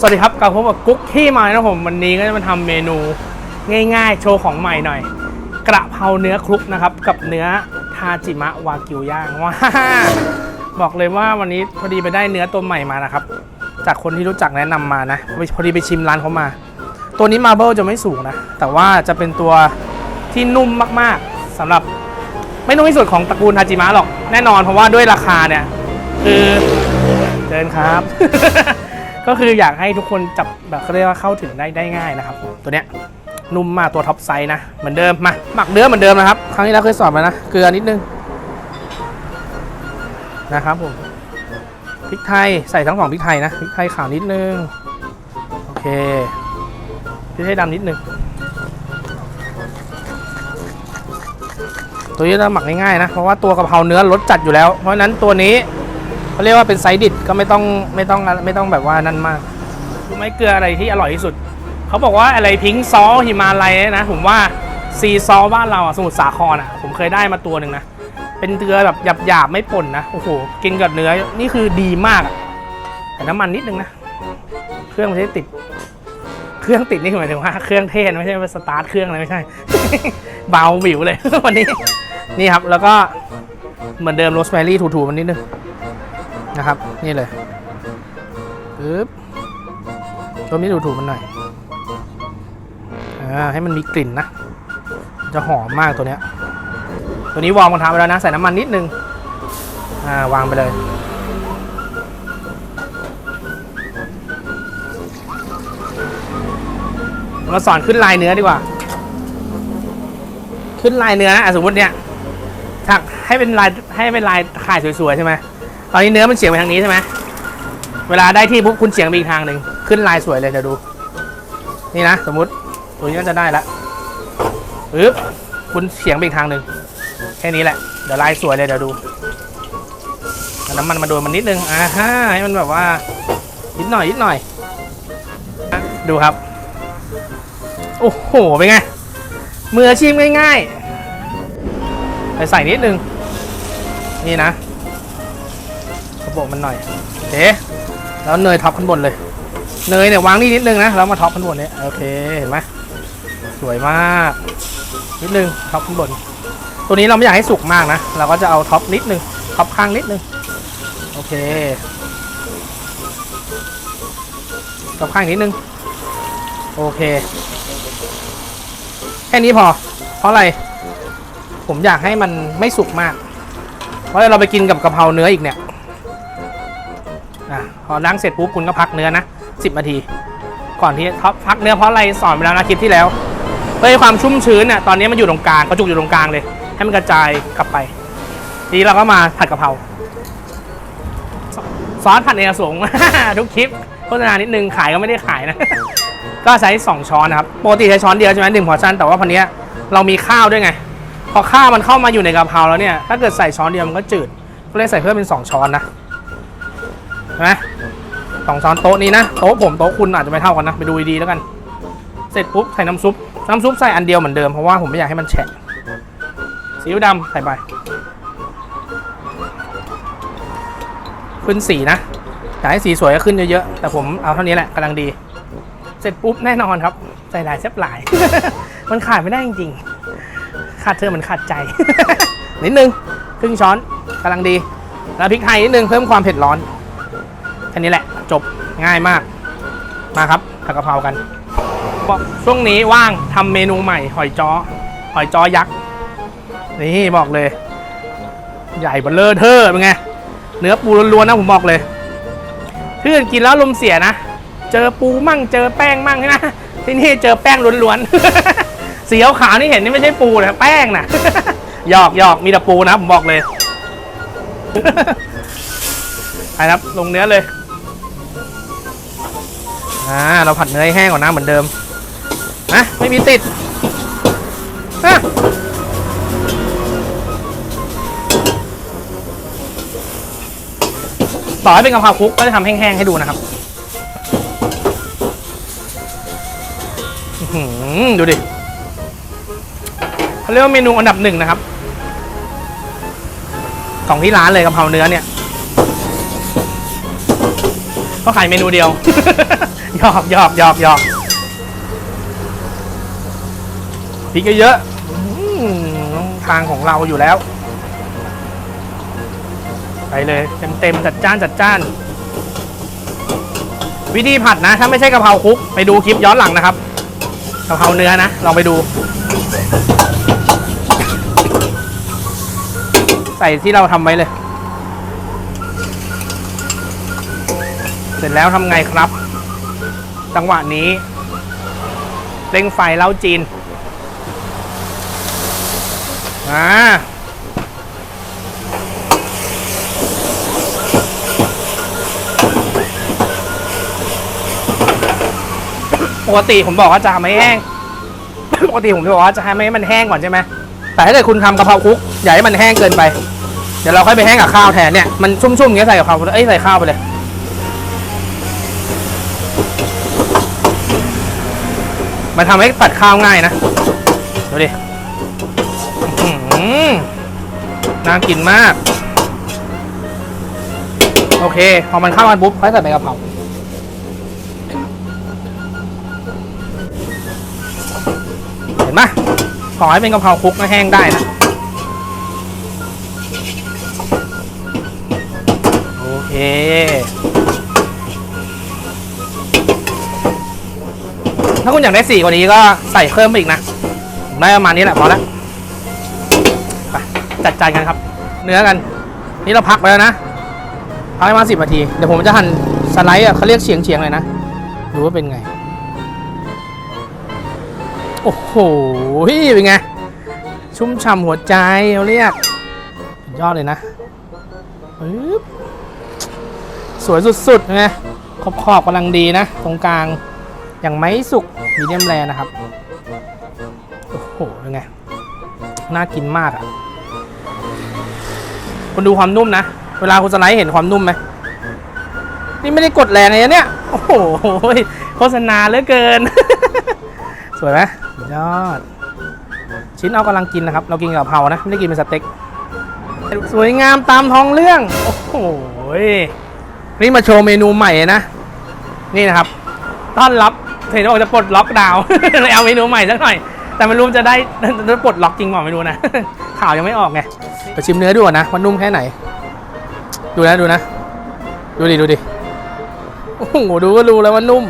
สวัสดีครับกลับพบกับกุ๊กที่มานะผมวันนี้ก็จะมาทำเมนูง่ายๆ โชว์ของใหม่หน่อย กระเพราเนื้อคลุกนะครับ กับเนื้อทาจิมะวากิวย่างว้าบอกเลยว่าวันนี้พอดีไปได้เนื้อตัวใหม่มานะครับ จากคนที่รู้จักแนะนำมานะพอดีไปชิมร้านเขามา ตัวนี้มาเบิลจะไม่สูงนะ แต่ว่าจะเป็นตัวที่นุ่มมากๆสำหรับไม่นุ่มที่สุดของตระกูลทาจิมะหรอกแน่นอนเพราะว่าด้วยราคาเนี่ยคือเดินครับ ก็คืออยากให้ทุกคนจับแบบเขาเรียกว่าเข้าถึงได้ได้ง่ายนะครับ ตัวเนี้ยนุ่มมากตัวท็อปไซส์นะ เหมือนเดิมมาหมักเนื้อเหมือนเดิมนะครับ ครั้งที่แล้วเคยสอนมานะ เกลือนิดนึงนะครับผมพริกไทยใส่ทั้งสองพริกไทยนะพริกไทยขาวนิดนึงโอเคพริกไทยดำนิดนึงตัวนี้เราหมักง่ายๆนะ เพราะว่าตัวกะเพราเนื้อรสจัดอยู่แล้ว เพราะฉะนั้นตัวนี้ เขาเรียกว่าเป็นไซดิบก็ไม่ต้องไม่ต้องไม่ต้องแบบว่านั่นมากรู้ไหมเกลืออะไรที่อร่อยที่สุด เขาบอกว่าอะไรพิงซอลหิมาลัยนะ ผมว่าซีซอลบ้านเราอะสมุทรสาครอะผมเคยได้มาตัวหนึ่งนะ เป็นเกลือแบบหยาบๆไม่ป่นนะ โอ้โห กินกับเนื้อนี่คือดีมากแต่น้ำมันนิดนึงนะ เครื่องมันจะได้ติด เครื่องติดนี่หมายถึงว่าเครื่องเทศไม่ใช่ว่าสตาร์ทเครื่องอะไรไม่ใช่ เบาบิวเลยวันนี้ นี่ครับแล้วก็เหมือนเดิมโรสแมรี่ถูๆมันนิดนึง นะครับ นี่เลยปึ๊บตัวนี้ดูถูกมันหน่อยอ่าให้มันมีกลิ่นนะ จะหอมมากตัวเนี้ย ตัวนี้วอร์มกระทะไปแล้วนะ ใส่น้ำมันนิดนึง อ่าวางไปเลย มาสอนขึ้นลายเนื้อดีกว่า ขึ้นลายเนื้อนะอะสมมติเนี่ยถักให้เป็นลายให้เป็นลายข่ายสวยๆใช่ไหม ตอนนี้เนื้อมันเฉียงไปทางนี้ใช่ไหมเวลาได้ที่ปุ๊บคุณเฉียงไปอีกทางหนึ่งขึ้นลายสวยเลยเดี๋ยวดู นี่นะสมมุติตัวนี้ก็จะได้ละปึ๊บคุณเฉียงไปอีกทางหนึ่งแค่นี้แหละเดี๋ยวลายสวยเลยเดี๋ยวดูน้ำมันมาโดนมันนิดนึงอ่าฮะให้มันแบบว่านิดหน่อยนิดหน่อย ดูครับ โอ้โหเป็นไงมืออาชีพง่ายๆไปใส่นิดนึง นี่นะ กระโปรงมันหน่อยโอเคแล้วเนยท็อปข้างบนเลย เนยเนี่ยวางนี่นิดนึงนะแล้วมาท็อปข้างบนเนี่ยโอเคเห็นไหมสวยมากนิดนึงท็อปข้างบน ตัวนี้เราไม่อยากให้สุกมากนะเราก็จะเอาท็อปนิดนึงท็อปข้างนิดนึงโอเคท็อปข้างนิดนึงโอเค แค่นี้พอ เพราะอะไร ผมอยากให้มันไม่สุกมาก เพราะเราไปกินกับกะเพราเนื้ออีกเนี่ย พอล้างเสร็จปุ๊บคุณก็พักเนื้อนะ10นาที ก่อนที่พักเนื้อเพราะอะไรสอนไปแล้วนะคลิปที่แล้วเพื่อความชุ่มชื้นน่ะตอนนี้มันอยู่ตรงกลางกระจุกอยู่ตรงกลางเลย ให้มันกระจายกลับไป ทีนี้เราก็มาผัดกะเพราซอสผัดเอกสงทุกคลิปโฆษณานิดนึงขายก็ไม่ได้ขายนะ ก็ใช้ 2 ช้อนนะครับปกติใช้ช้อนเดียวใช่ไหมหนึ่งพอชั่นแต่ว่าพันนี้เรามีข้าวด้วยไง พอข้าวมันเข้ามาอยู่ในกะเพราแล้วเนี่ย ถ้าเกิดใส่ช้อนเดียวมันก็จืด ก็เลยใส่เพิ่มเป็น 2 ช้อนนะเห็นไหม สองช้อนโต๊ะนี้นะ โต๊ะผมโต๊ะคุณอาจจะไม่เท่ากันนะ ไปดูดีๆแล้วกัน เสร็จปุ๊บใส่น้ำซุป น้ำซุปใส่อันเดียวเหมือนเดิม เพราะว่าผมไม่อยากให้มันแฉะซีอิ๊วดำใส่ไป ขึ้นสีนะอยากให้สีสวยก็ขึ้นเยอะๆ แต่ผมเอาเท่านี้แหละกำลังดี เสร็จปุ๊บแน่นอนครับ ใส่หลายแซบหลาย มันขาดไม่ได้จริงๆ ขาดเธอเหมือนขาดใจ นิดนึง ครึ่งช้อนกำลังดี แล้วพริกไทยนิดนึงเพิ่มความเผ็ดร้อน ค่นี้แหละ จบง่ายมาก มาครับผัดกะเพรากันบอกช่วงนี้ว่างทำเมนูใหม่ หอยจ้อหอยจ้อยักษ์นี่บอกเลย ใหญ่เบลเลอร์เทอร์เป็นไงเนื้อปูล้วนๆนะผมบอกเลยถ้าเกิดกินแล้วลมเสียนะเจอปูมั่งเจอแป้งมั่งใช่ไหมที่นี่เจอแป้งล้วนๆสีขาวนี่เห็นนี่ไม่ใช่ปูนะแป้งนะหยอกหยอกมีแต่ปูนะผมบอกเลยไปครับลงเนื้อเลย อ่าเราผัดเนื้อให้แห้งก่อนนะเหมือนเดิมนะไม่มีติดอะต่อให้เป็นกะเพราคลุกก็จะทำแห้งๆให้ดูนะครับดูดิเขาเรียกว่าเมนูอันดับหนึ่งนะครับ ของที่ร้านเลยกะเพราเนื้อเนี่ยเขาขายเมนูเดียว หยอกหยอกหยอกหยอกพริกเยอะๆอืมทางของเราอยู่แล้ว ไปเลยเต็มเต็มๆจัดจ้านจัดจ้าน วิธีผัดนะ ถ้าไม่ใช่กะเพราคลุก ไปดูคลิปย้อนหลังนะครับกะเพราเนื้อนะลองไปดู ใส่ที่เราทำไว้เลย เสร็จแล้วทำไงครับ จังหวะนี้เร่งไฟเล้าจีนอ่าปกติผมบอกว่าจะทำให้แห้ง ปกติผมจะบอกว่าจะทำให้มันแห้งก่อนใช่ไหม แต่ถ้าเกิดคุณทำกะเพราคลุก อย่าให้มันแห้งเกินไป เดี๋ยวเราค่อยไปแห้งกับข้าวแทนเนี่ย มันชุ่มๆอย่างเงี้ยใส่กับข้าวเอ้ยใส่ข้าวไปเลย มันทำให้ผัดข้าวง่ายนะ ดูดิอื้อหือน่ากินมาก โอเค พอมันเข้ากันปุ๊บค่อยใส่ใบกะเพราเห็นไหมขอให้เป็นกะเพราคลุกนะแห้งได้นะ โอเค ถ้าคุณอยากได้สีกว่านี้ก็ใส่เพิ่มไปอีกนะผมได้ประมาณนี้แหละพอแล้วไปจัดจานกันครับ เนื้อกัน นี่เราพักไว้แล้วนะพักประมาณสิบนาที เดี๋ยวผมจะหั่นสไลด์อะเขาเรียกเฉียงเฉียงเลยนะดูว่าเป็นไง โอ้โหเป็นไง ชุ่มฉ่ำหัวใจเขาเรียกยอดเลยนะสวยสุดๆไงขอบขอบๆกำลังดีนะ ตรงกลาง อยังไม่สุกมีเดียมแรนะครับ โอ้โหเป็นไง น่ากินมากอะ่ะคุณดูความนุ่มนะ เวลาคุณสไลด์เห็นความนุ่มไหมนี่ไม่ได้กดแรงเลยเนี่ย โอ้โหโฆษณาเหลือเกิน สวยไหมยอด ชิ้นเอากำลังกินนะครับ เรากินกับเพรานะ ไม่ได้กินเป็นสเต็ก สวยงามตามท้องเรื่อง โอ้โหนี่มาโชว์เมนูใหม่นะ นี่นะครับ ต้อนรับ เห็นบอกจะปลดล็อกดาวน์ เลยเอาเมนูใหม่สักหน่อย แต่ไม่รู้จะได้จะปลดล็อกจริงเปล่าไม่รู้นะ ข่าวยังไม่ออกไงไปชิมเนื้อดูก่อนนะว่านุ่มแค่ไหน ดูนะดูนะ ดูดิดูดิโอ้โหดูก็รู้แล้วว่านุ่ม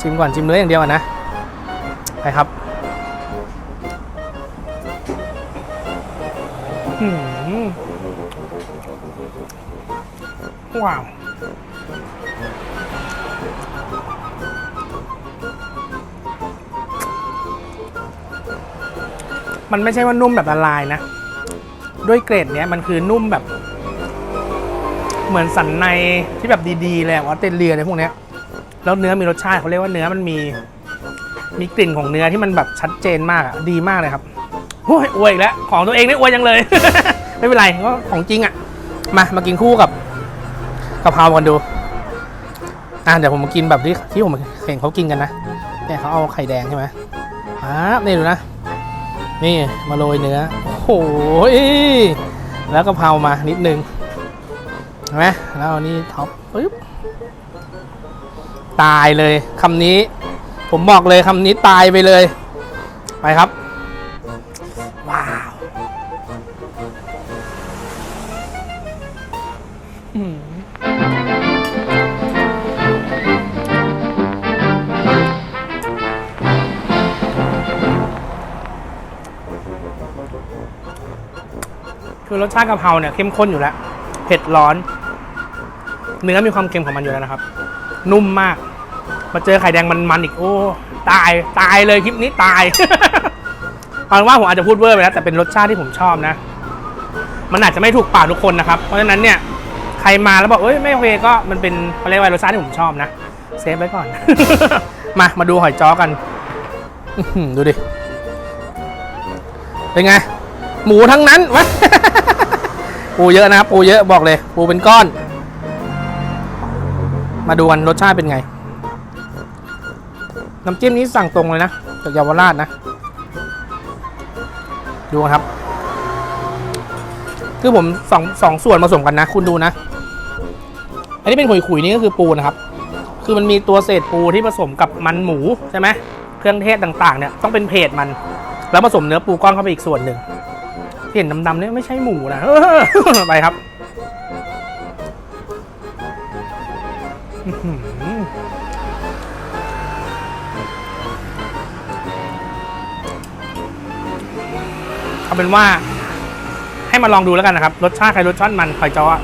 ชิมก่อนชิมเนื้ออย่างเดียวก่อนนะไปครับว้าว มันไม่ใช่ว่านุ่มแบบละลายนะ ด้วยเกรดเนี้ยมันคือนุ่มแบบ เหมือนสันในที่แบบดีๆเลยออสเตรเลียอะไรพวกเนี้ยแล้วเนื้อมีรสชาติเขาเรียกว่าเนื้อมันมี มีกลิ่นของเนื้อที่มันแบบชัดเจนมากอะดีมากเลยครับโอ้ยอวยอีกแล้วของตัวเองนี่อวยยังเลย ไม่เป็นไรก็ของจริงอะมามากินคู่กับกะเพรากันดูอะเดี๋ยวผมมากินแบบที่ที่ผมเห็นเขากินกันนะเนี่ยเขาเอาไข่แดงใช่ไหมอ่านี่ดูนะ นี่มาโรยเนื้อโอ้ยแล้วกะเพรามานิดนึงเห็นไหมแล้วนนี้ท็อปปึ๊บตายเลยคำนี้ ผมบอกเลยคำนี้ตายไปเลย ไปครับ ว้าว รสชาติกะเพราเนี่ยเข้มข้นอยู่แล้วเผ็ดร้อน เนื้อมีความเค็มของมันอยู่แล้วนะครับ นุ่มมาก มาเจอไข่แดงมันๆอีกโอ้ ตายตายเลยคลิปนี้ตายเอาเป็นว่าผมอาจจะพูดเวอร์ไปแล้วแต่เป็นรสชาติที่ผมชอบนะ มันอาจจะไม่ถูกปากทุกคนนะครับ เพราะฉะนั้นเนี่ยใครมาแล้วบอกเอ้ยไม่โอเคก็มันเป็นเขาเรียกว่ารสชาติที่ผมชอบนะเซฟไว้ก่อน มามาดูหอยจ้อกัน ดูดิ เป็นไง หมูทั้งนั้นวะปูเยอะนะครับปูเยอะบอกเลยปูเป็นก้อน มาดูกันรสชาติเป็นไง น้ำจิ้มนี้สั่งตรงเลยนะจากเยาวราชนะ ดูครับ คือผมสองสองส่วนผสมกันนะ คุณดูนะ อันนี้เป็นขุยๆนี่ก็คือปูนะครับ คือมันมีตัวเศษปูที่ผสมกับมันหมูใช่ไหมเครื่องเทศต่างๆเนี่ยต้องเป็นเพจมัน แล้วผสมเนื้อปูก้อนเข้าไปอีกส่วนหนึ่ง เห็นดำๆเนี่ยไม่ใช่หมูนะไปครับเอาเป็นว่า ให้มาลองดูแล้วกันนะครับ รสชาติใครรสชาติมันหอยจ้ออะ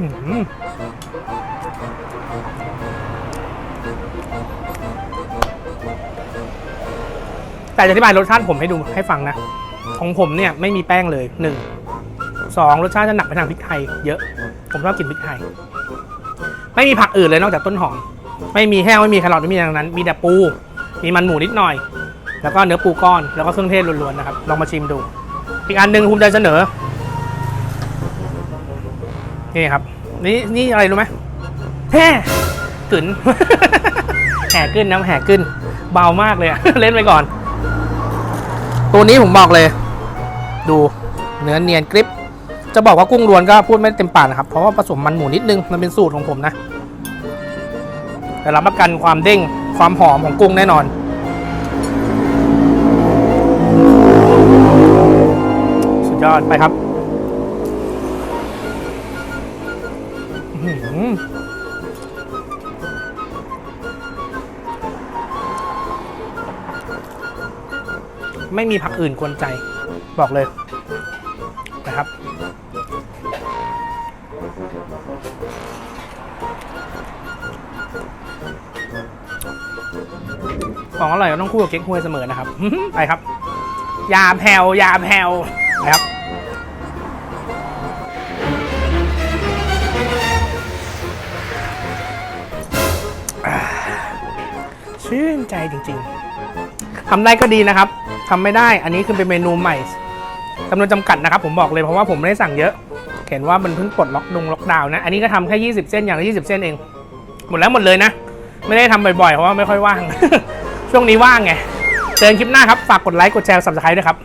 อื้อหือแต่จะอธิบายรสชาติผมให้ดูให้ฟังนะ ของผมเนี่ยไม่มีแป้งเลยหนึ่งสองรสชาติจะหนักไปทางพริกไทยเยอะ ผมชอบกินพริกไทย ไม่มีผักอื่นเลยนอกจากต้นหอม ไม่มีแห้วไม่มีแครอทไม่มีอย่างนั้น มีแต่ปู มีมันหมูนิดหน่อย แล้วก็เนื้อปูก้อนแล้วก็เครื่องเทศล้วนๆนะครับ ลองมาชิมดู อีกอันหนึ่งภูมิใจเสนอ นี่ครับ นี่นี่อะไรรู้ไหมแห่กึ๋นแห่ขึ้นน้ำแห่ขึ้นเบามากเลยอะเล่นไปก่อน ตัวนี้ผมบอกเลย ดูเนื้อเนียนกริบจะบอกว่ากุ้งรวนก็พูดไม่เต็มปากนะครับ เพราะว่าผสมมันหมูนิดนึง มันเป็นสูตรของผมนะ แต่รับประกันความเด้งความหอมของกุ้งแน่นอน สุดยอดไปครับ ไม่มีผักอื่นกวนใจ บอกเลยนะครับ ของอร่อยก็ต้องคู่กับเก๊กฮวยเสมอนะครับ ไปครับยาแผ่วยาแผ่วนะครับชื่นใจจริงๆทำได้ก็ดีนะครับ ทำไม่ได้ อันนี้คือเป็นเมนูใหม่จำนวนจำกัดนะครับ ผมบอกเลยเพราะว่าผมไม่ได้สั่งเยอะ เห็นว่ามันเพิ่งปลดล็อกดงล็อกดาวน์นะ อันนี้ก็ทำแค่20 เส้นอย่างละ20 เส้นเอง หมดแล้วหมดเลยนะ ไม่ได้ทำบ่อยๆ เพราะว่าไม่ค่อยว่าง ช่วงนี้ว่างไง เจอกันคลิปหน้าครับ ฝากกดไลค์ กดแชร์ subscribe ด้วยครับ